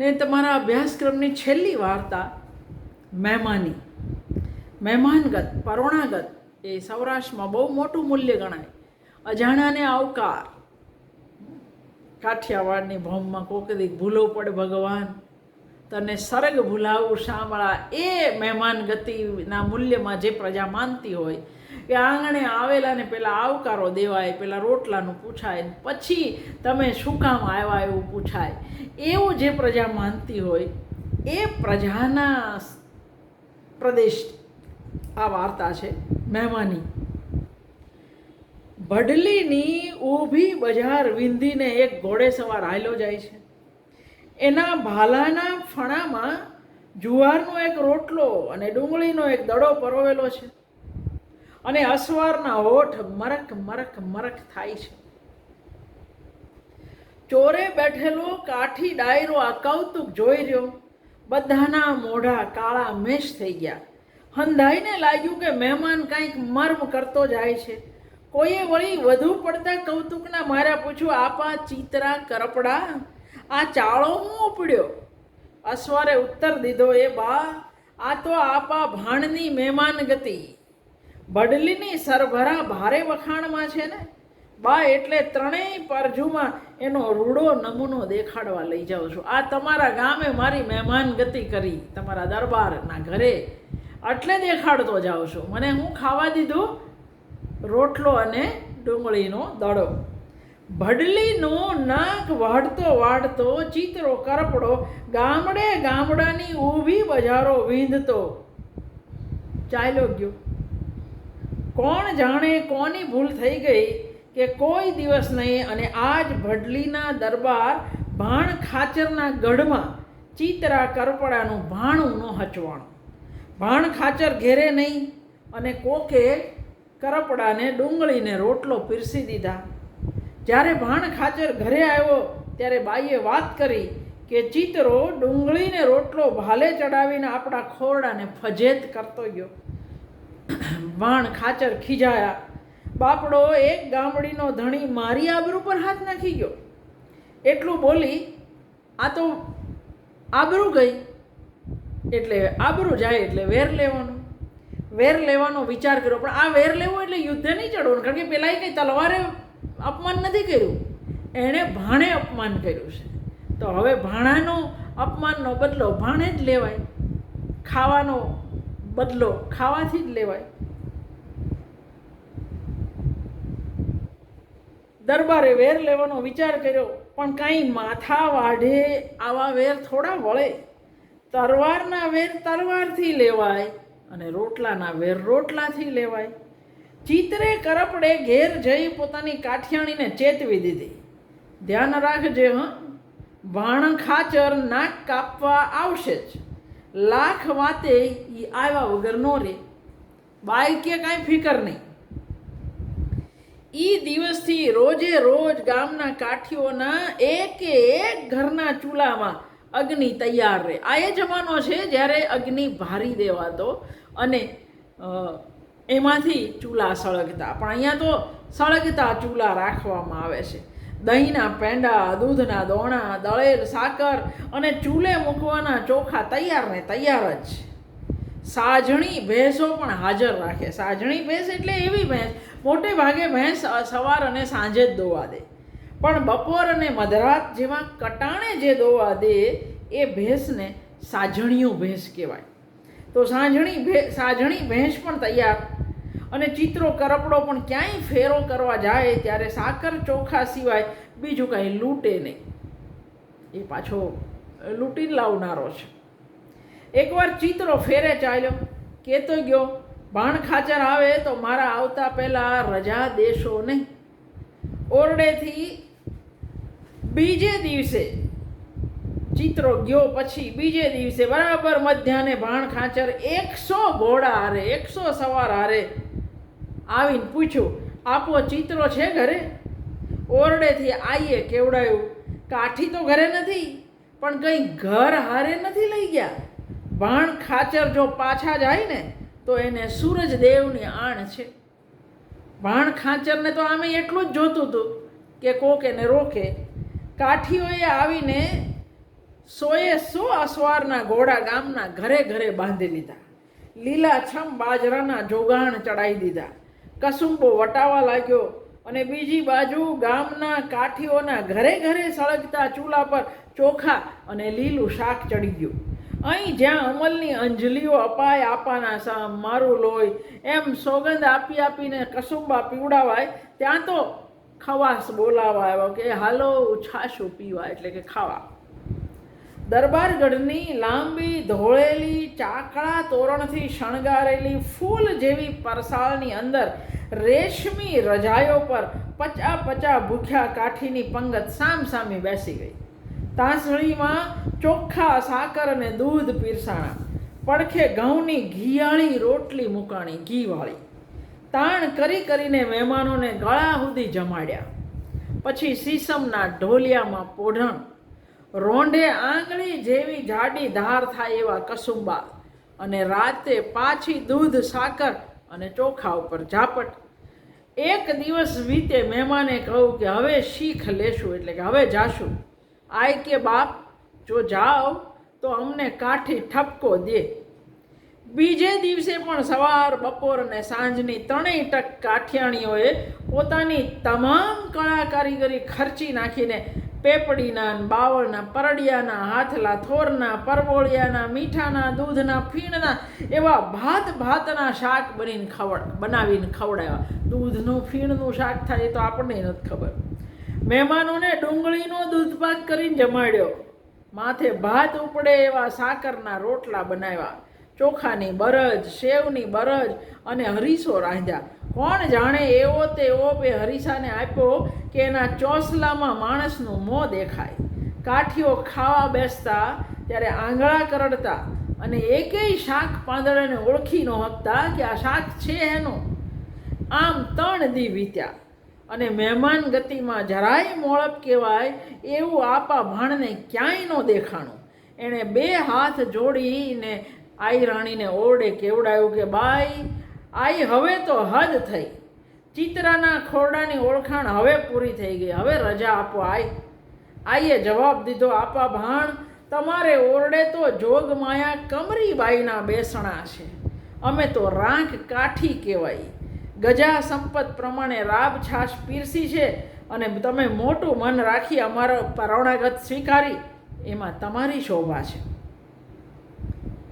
ને તમારા અભ્યાસક્રમની છેલ્લી વાર્તા મહેમાની. મહેમાનગત, પરોણાગત. એ સૌરાષ્ટ્રમાં બહુ મોટું મૂલ્ય ગણાય. અજાણાને આવકાર. કાઠિયાવાડની ભોમમાં કોકરી ભૂલો પડે ભગવાન. તને સરગ ભૂલાવું શામળા. એ મહેમાન ગતિના મૂલ્યમાં જે પ્રજા માનતી હોય કે આંગણે આવેલાને પહેલાં આવકારો દેવાય પહેલાં રોટલાનું પૂછાય પછી તમે શું કામ આવ્યા એવું પૂછાય. એવું જે પ્રજા માનતી હોય, એ પ્રજાના પ્રદેશ આ વાર્તા છે, મહેમાની. ભડલીની ઊભી બજાર વિંધીને એક ઘોડે સવાર હાલ્યો જાય છે. એના ભાલાના ફણામાં જુવારનો એક રોટલો અને ડુંગળીનો એક દડો પરોવેલો છે. અને અસવારના હોઠ મરક મરક મરક થાય છે. ચોરે બેઠેલો કાઠી ડાયરો આ કૌતુક જોઈ રહ્યો. બધાના મોઢા કાળા મેશ થઈ ગયા. હંધાઈને લાગ્યું કે મહેમાન કંઈક મર્મ કરતો જાય છે. કોઈએ વળી વધુ પડતા કૌતુકના માર્યા પૂછ્યું, આપા ચિત્રા કરપડા? આ ચાળો હું ઉપડ્યો? અસવારે ઉત્તર દીધો, એ બા, આ તો આપા ભાણની મહેમાન ગતિ બડલીની સરભરા ભારે વખાણમાં છે ને? બા, એટલે ત્રણેય પરજુમાં એનો રૂડો નમૂનો દેખાડવા લઈ જાઉં છું. આ તમારા ગામે મારી મહેમાન ગતિ કરી તમારા દરબારના ઘરે એટલે દેખાડતો જાઉં છું. મને હું ખાવા દીધું? રોટલો અને ડુંગળીનો દડો. ભડલીનો નાક વાળતો વાળતો ચિત્રો કરપડો, ગામડે ગામડાની ઊભી બજારો વીંધતો. ચાલ્યો ગયો. કોણ જાણે કોની ભૂલ થઈ ગઈ કે કોઈ દિવસ નહીં અને આજ ભડલીના દરબાર ભાણ ખાચરના ગઢમાં ચિતરા કરપડાનું ભાણું ન હચવાણું. ભાણ ખાચર ઘેરે નહીં અને કોકે કરપડાને ડુંગળીને રોટલો પીરસી દીધા. જ્યારે ભાણ ખાચર ઘરે આવ્યો ત્યારે બાઈએ વાત કરી કે ચિતરો ડુંગળીને રોટલો ભાલે ચડાવીને આપણા ખોરડાને ફજેત કરતો ગયો. ભાણ ખાચર ખીજાયા. બાપડો એક ગામડીનો ધણી મારી આબરૂ પર હાથ નાખી ગયો. એટલું બોલી, આ તો આબરૂ ગઈ. એટલે આબરૂ જાય એટલે વેર લેવાનું. વેર લેવાનો વિચાર કર્યો, પણ આ વેર લેવો એટલે યુદ્ધે નહીં ચડવાનું, કારણ કે પેલા કંઈ તલવારે અપમાન નથી કર્યું. એણે ભાણે અપમાન કર્યું છે. તો હવે ભાણાનો અપમાનનો બદલો ભાણે જ લેવાય. ખાવાનો બદલો ખાવાથી જ લેવાય. દરબારે વેર લેવાનો વિચાર કર્યો, પણ કાંઈ માથા વાઢે આવા વેર થોડા વળે. તરવારના વેર તરવારથી લેવાય અને રોટલાના વેર રોટલાથી લેવાય. ચિત્રે કરપડે ઘેર જઈ પોતાની કાઠિયાણીને ચેતવી દીધી. ધ્યાન રાખજે, હં. ભાણ ખાચર નાક કાપવા આવશે જ. લાખ વાતે એ આવ્યા વગર નો રે. બાઈ કે કાંઈ ફિકર નહીં. ઈ દિવસથી રોજે રોજ ગામના કાઠીઓના એકે એક ઘરના ચૂલામાં અગ્નિ તૈયાર રહે. આ એ જમાનો છે જ્યારે અગ્નિ ભારી દેવાતો અને એમાંથી ચૂલા સળગતા. પણ અહીંયા તો સળગતા ચૂલા રાખવામાં આવે છે. દહીંના પેંડા, દૂધના દોણા, દળેલ સાકર અને ચૂલે મૂકવાના ચોખા તૈયાર ને તૈયાર જ. છે સાજણી ભેંસો પણ હાજર રાખે. સાજણી ભેંસ એટલે એવી ભેંસ મોટે ભાગે ભેંસ સવાર અને સાંજે જ દોવા દે. પણ બપોર અને મધરાત જેવા કટાણે જે દોવા દે, એ ભેંસને સાજણીયું ભેંસ કહેવાય. તો સાંજણી ભે, સાજણી ભેંસ પણ તૈયાર. અને ચિત્રો, કરપડો પણ ક્યાંય ફેરો કરવા જાય ત્યારે સાકર ચોખા સિવાય બીજું કાંઈ લૂંટે નહીં. એ પાછો લૂંટીને લાવનારો છે. એકવાર ચિત્રો ફેરે ચાલ્યો કહેતો ગયો ભાણ ખાચર આવે તો મારા આવતા પહેલાં રજા દેશો નહીં ઓરડેથી બીજે દિવસે ચિત્રો ગયો પછી બીજે દિવસે બરાબર મધ્યાહને ભાણ ખાચર એકસો ઘોડા હારે, એકસો સવાર હારે આવીને પૂછ્યું, આપો ચિત્રો છે ઘરે? ઓરડેથી આઈએ કેવડાયું, કાઠી તો ઘરે નથી, પણ કંઈ ઘર હારે નથી લઈ ગયા. ભાણ ખાચર જો પાછા જાય ને તો એને સૂરજદેવની આણ છે. ભાણ ખાંચરને તો આમે એટલું જ જોતું હતું કે કોક એને રોકે. કાઠીઓએ આવીને સોએ સો અસવારના ઘોડા ગામના ઘરે ઘરે બાંધી લીધા. લીલાછમ બાજરાના જોગાણ ચડાવી દીધા. કસુંબો વટાવા લાગ્યો અને બીજી બાજુ ગામના કાઠીઓના ઘરે ઘરે સળગતા ચૂલા પર ચોખા અને લીલું શાક ચડી ગયું. અહીં જ્યાં અમલની અંજલીઓ અપાય, આપાના સામ મારું લોહી. એમ સોગંદ આપી આપીને કસુંબા પીવડાવાય, ત્યાં તો ખવાસ બોલાવા આવ્યો કે, હાલો, છાશું પીવા. એટલે કે, ખાવા. દરબારગઢની લાંબી, ધોળેલી ચાકળા તોરણથી શણગારેલી ફૂલ જેવી પરસાળની અંદર રેશમી રજાયો પર પચા પચા ભૂખ્યા કાઠીની પંગત સામ સામે બેસી ગઈ. તાંસળીમાં ચોખ્ખા સાકર અને દૂધ પીરસાણા. પડખે ઘઉંની ઘીયાળી રોટલી મૂકાણી ઘીવાળી. તાણ કરી કરીને મહેમાનોને ગળા સુધી જમાડ્યા. પછી સીસમના ઢોલિયામાં પોઢણ. રોંઢે આંગળી જેવી જાડી ધાર થાય એવા કસુંબા અને રાતે પાછી દૂધ, સાકર અને ચોખા ઉપર ઝાપટ. એક દિવસ વીતે મહેમાને કહું કે હવે શીખ લેશું, એટલે કે હવે જાશું. આય કે બાપ, જો જાઓ તો અમને કાઠી ઠપકો દે. બીજે દિવસે પણ સવાર, બપોર અને સાંજની ત્રણેય ટક કાઠિયાણીઓએ પોતાની તમામ કળા કારીગરી ખર્ચી નાખીને પેપડીના, બાવળના, પરડિયાના, હાથલા, થોરના, પરવોળિયાના, મીઠાના, દૂધના, ફીણના એવા ભાત ભાતના શાક બનીને ખવડ, બનાવીને ખવડાવ્યા. દૂધનું, ફીણનું શાક થાય એ તો આપણને નથી ખબર. મહેમાનોને ડુંગળીનો દૂધપાક કરીને જમાડ્યો. માથે ભાત ઉપડે એવા સાકરના રોટલા બનાવ્યા. ચોખાની બરજ, સેવની બરજ અને હરીસો રાંધ્યા. કોણ જાણે એવો તેવો બે હરીસાને આપ્યો કે એના ચોસલામાં માણસનું મોં દેખાય. કાઠીઓ ખાવા બેસતા, ત્યારે આંગળા કરડતા અને એકેય શાક પાંદડાને ઓળખી ન હકતા કે આ શાક છે એનું. આમ ત્રણ દી વીત્યા. અને મહેમાન ગતિમાં જરાય મોળપ કહેવાય એવું આપા ભાણને ક્યાંય ન દેખાણું. એણે બે હાથ જોડીને આઈ રાણીને ઓરડે કેવડાયું કે, બાઈ, આઈ હવે તો હદ થઈ. ચિત્રાના ખોરડાની ઓળખાણ હવે પૂરી થઈ ગઈ. હવે રજા આપો, આઈ. આઈએ જવાબ દીધો, આપા ભાણ, તમારે ઓરડે તો જોગમાયા કમરીબાઈના બેસણા છે. અમે તો રાંખ કાઠી કહેવાય. ગજા સંપત પ્રમાણે રાબ છાશ પીરસી છે અને તમે મોટું મન રાખી અમારો પરણાગત સ્વીકારી, એમાં તમારી શોભા છે.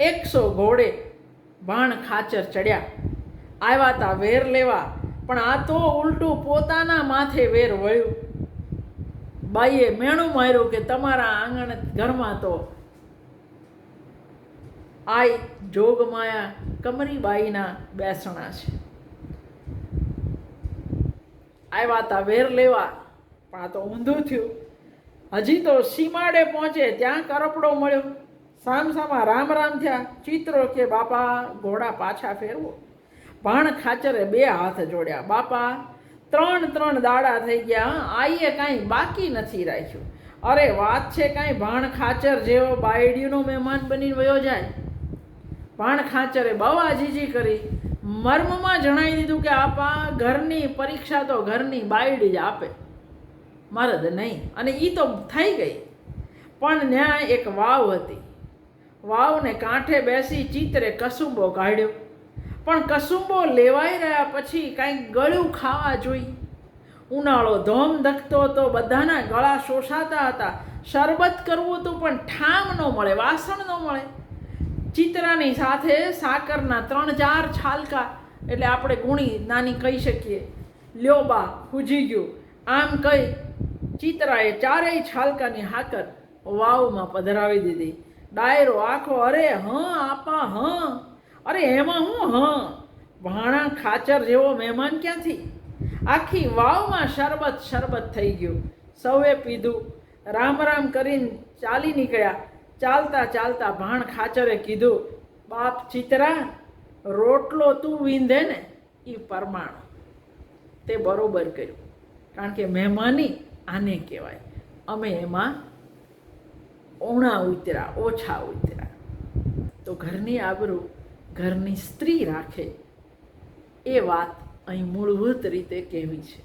એકસો ઘોડે ભાણ ખાચર ચડ્યા. આવ્યા તા વેર લેવા, પણ આ તો ઉલટું પોતાના માથે વેર વળ્યું. બાઈએ મેણું માર્યું કે તમારા આંગણ ઘરમાં તો આઈ જોગમાયા કમરીબાઈના બેસણા છે. આવ્યા તા વેર લેવા. પણ આ તો ઊંધું થયું. હજી તો સીમાડે પહોંચે, ત્યાં કરપડો મળ્યો. સામસામા રામ રામ થયા. ચિત્રો કે બાપા ઘોડા પાછા ફેરવો. ભાણ ખાચરે બે હાથ જોડ્યા. બાપા, ત્રણ ત્રણ દાડા થઈ ગયા. આઈએ કાંઈ બાકી નથી રાખ્યું. અરે, વાત છે કાંઈ ભાણ ખાચર જેવો બાયડીનો મહેમાન બની વયો જાય. ભાણ ખાચરે બહુ આજીજી કરી. મર્મમાં જણાવી દીધું કે આપા ઘરની પરીક્ષા તો ઘરની બાયડી જ આપે. મરદ નહીં. અને એ તો થઈ ગઈ. પણ ત્યાં એક વાવ હતી. વાવને કાંઠે બેસી ચિત્રે કસુંબો કાઢ્યો પણ કસુંબો લેવાઈ રહ્યા પછી કાંઈક ગળ્યું ખાવા જોઈ. ઉનાળો ધોમ ધકતો હતો બધાના ગળા શોષાતા હતા. શરબત કરવું હતું પણ ઠામ ન મળે, વાસણ ન મળે. ચિત્રાની સાથે સાકરના ત્રણ ચાર છાલકા, એટલે આપણે ગુણી નાની કહી શકીએ. લ્યો બા હુજી ગયું. આમ કહી ચિત્રાએ ચારેય છાલકાની હાકર વાવમાં પધરાવી દીધી. ડાયરો આખો, અરે હં, આપા, હં. અરે એમાં હું, હં. ભાણા ખાચર જેવો મહેમાન ક્યાંથી? આખી વાવમાં શરબત શરબત થઈ ગયું. સૌએ પીધું. રામ રામ કરીને ચાલી નીકળ્યા. ચાલતા ચાલતા ભાણ ખાચરે કીધું, બાપ ચિત્રા, રોટલો તું વીંધે ને એ પરમાણ. તે બરોબર કર્યું, કારણ કે મહેમાની આને કહેવાય. અમે એમાં ઓણા ઉતર્યા ઓછા ઉતર્યા તો ઘરની આબરૂ ઘરની સ્ત્રી રાખે, એ વાત અહીં મૂળભૂત રીતે કહેવી છે.